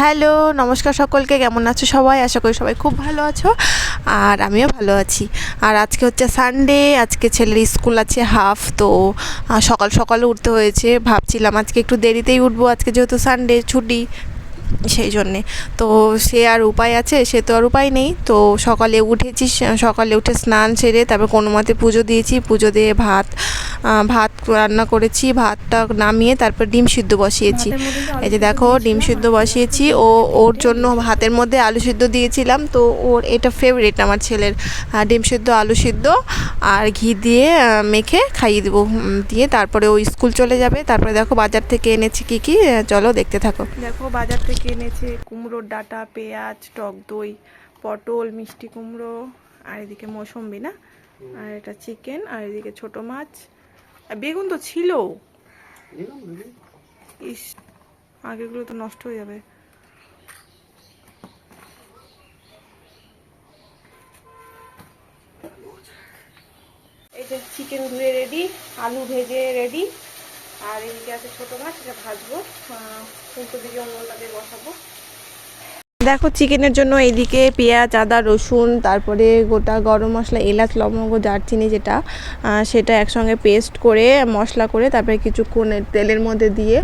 Hello, নমস্কার সকলকে, কেমন আছো সবাই? আশা করি সবাই খুব ভালো আছো, আর আমিও ভালো আছি। আর আজকে হচ্ছে সানডে আজকে ছেলের স্কুল আছে হাফ তো সকাল সকাল উঠতে হয়েছে। ভাবছিলাম আজকে একটু দেরিতেই উঠবো, আজকে যেহেতু সানডে ছুটি। সেই জন্যে। তো সে আর উপায় আছে সে তো আর উপায় নেই। তো সকালে উঠেছি সকালে উঠে স্নান সেরে তারপর কোনো মতে পুজো দিয়েছি। পুজো দিয়ে ভাত ভাত রান্না করেছি ভাতটা নামিয়ে তারপর ডিম সিদ্ধ বসিয়েছি। এই যে দেখো ডিম সিদ্ধ বসিয়েছি। ও ওর জন্য ভাতের মধ্যে আলু সিদ্ধ দিয়েছিলাম। তো ওর এটা ফেভারিট আমার ছেলের ডিম সিদ্ধ আলু সিদ্ধ। আর ঘি দিয়ে মেখে খাইয়ে দেবো দিয়ে তারপরে ও স্কুল চলে যাবে। তারপরে দেখো বাজার থেকে এনেছি কি কি চলো দেখতে থাকো। দেখো বাজার থেকে এনেছে, কুমড়োর ডাটা, পেঁয়াজ, টক দই, পটল, মিষ্টি কুমড়ো, আর এদিকে মৌসম্বি না? আর এটা চিকেন, আর এদিকে ছোট মাছ। বেগুন তো ছিল ইস আগেগুলো তো নষ্ট হয়ে যাবে। চিকেন ধুয়ে রেডি, আলু ভেজে রেডি। আর এদিকে আছে ছোট মাছ এটা ভাজবো। উল্টো দিকে অন্যটাকে বসাবো। দেখো চিকেনের জন্য এইদিকে পেঁয়াজ আদা রসুন তারপরে গোটা গরম মশলা এলাচ লবঙ্গ দারচিনি যেটা সেটা একসঙ্গে পেস্ট করে মশলা করে তারপরে কিছুক্ষণ তেলের মধ্যে দিয়ে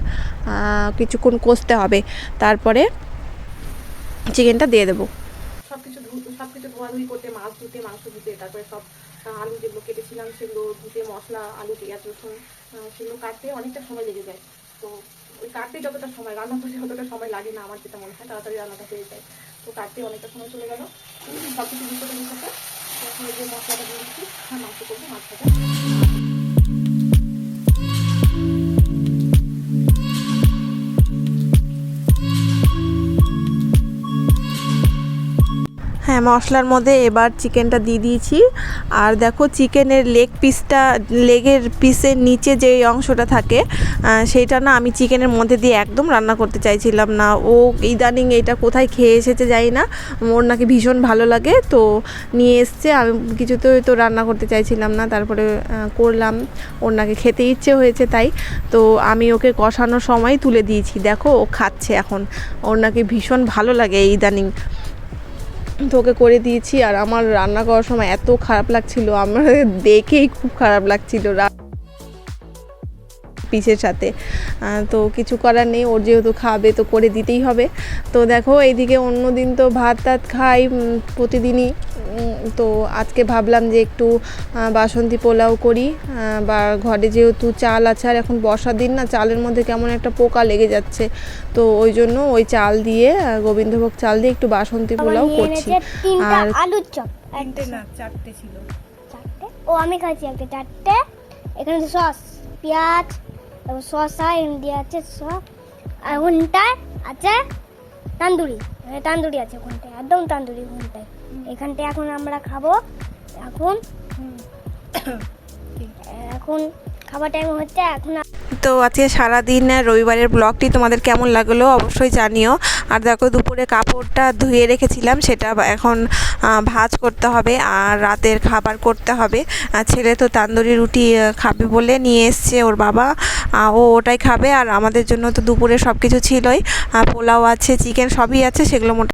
কিছুক্ষণ কষতে হবে। তারপরে চিকেনটা দিয়ে দেবো। সব কিছু সব কিছু ধোয়াধুয়ি করতে মাছ ধুতে মাংস ধুতে তারপরে সব আলু যেগুলো কেটেছিলাম সেগুলো ধুতে মশলা, আলু, পেঁয়াজ, রসুন সেগুলো কাটতে অনেকটা সময় লেগে যায়। তো ওই কাটতে যতটা সময়, রান্না করতে যতটা সময় লাগে না আমার যেটা মনে হয়, তাড়াতাড়ি রান্নাটা হয়ে যায়। তো কাটতে অনেকটা সময় চলে গেল। সব কিছু মিশতে মিশতে এখন যে মশলাটা দিয়ে দিচ্ছি, আর মাংস করব মাছ হ্যাঁ মশলার মধ্যে এবার চিকেনটা দিয়ে দিয়েছি। আর দেখো, চিকেনের লেগ পিসটা লেগের পিসের নিচে যে অংশটা থাকে সেইটা না আমি চিকেনের মধ্যে দিয়ে একদম রান্না করতে চাইছিলাম না। ও ইদানিং এটা কোথায় খেয়ে এসেছে যাই না। ওর নাকি ভীষণ ভালো লাগে, তো নিয়ে এসছে। আমি কিছুতেই তো রান্না করতে চাইছিলাম না, তারপরে করলাম। ওর নাকি খেতে ইচ্ছে হয়েছে তাই। তো আমি ওকে কষানোর সময় তুলে দিয়েছি। দেখো, ও খাচ্ছে এখন। ওর নাকি ভীষণ ভালো লাগে ইদানিং। তো ওকে করে দিয়েছি আর আমার রান্না করার সময় এত খারাপ লাগছিল। আমার দেখেই খুব খারাপ লাগছিল। পিসের সাথে। তো কিছু করার নেই ওর যেহেতু খাবে তো করে দিতেই হবে। তো দেখো এইদিকে অন্য দিন তো ভাত টাত খাই প্রতিদিনই। তো আজকে ভাবলাম যে একটু বাসন্তী পোলাও করি। বা ঘরে যেহেতু চাল আছে আর এখন বর্ষার দিন না চালের মধ্যে কেমন একটা পোকা লেগে যাচ্ছে। তো ওই জন্য ওই চাল দিয়ে গোবিন্দভোগ চাল দিয়ে একটু বাসন্তী পোলাও করছি। আর আলুর চপ। তিনটে না চারটে ছিল। চারটে? ও আমি খাচ্ছি একটা চারটে। এখানে সস পেঁয়াজ শসা ইন্ডিয়া আছে সব আর ওখানটায় আছে তান্দুরি তান্দুরি আছে ওখানটায় একদম তান্দুরি ওখানটায় এখানটায় এখন আমরা খাব এখন এখন খাবার টাইম হচ্ছে এখন তো আজকে সারাদিন রবিবারের ব্লগটি তোমাদের কেমন লাগল অবশ্যই জানিও। আর দেখো, দুপুরে কাপড়টা ধুয়ে রেখেছিলাম, সেটা এখন ভাজ করতে হবে আর রাতের খাবার করতে হবে। ছেলে তো তান্দুরি রুটি খাবে বলে নিয়ে এসছে ওর বাবা। ও ওটাই খাবে আর আমাদের জন্য তো দুপুরে সব কিছু ছিলই পোলাও আছে চিকেন সবই আছে, সেগুলো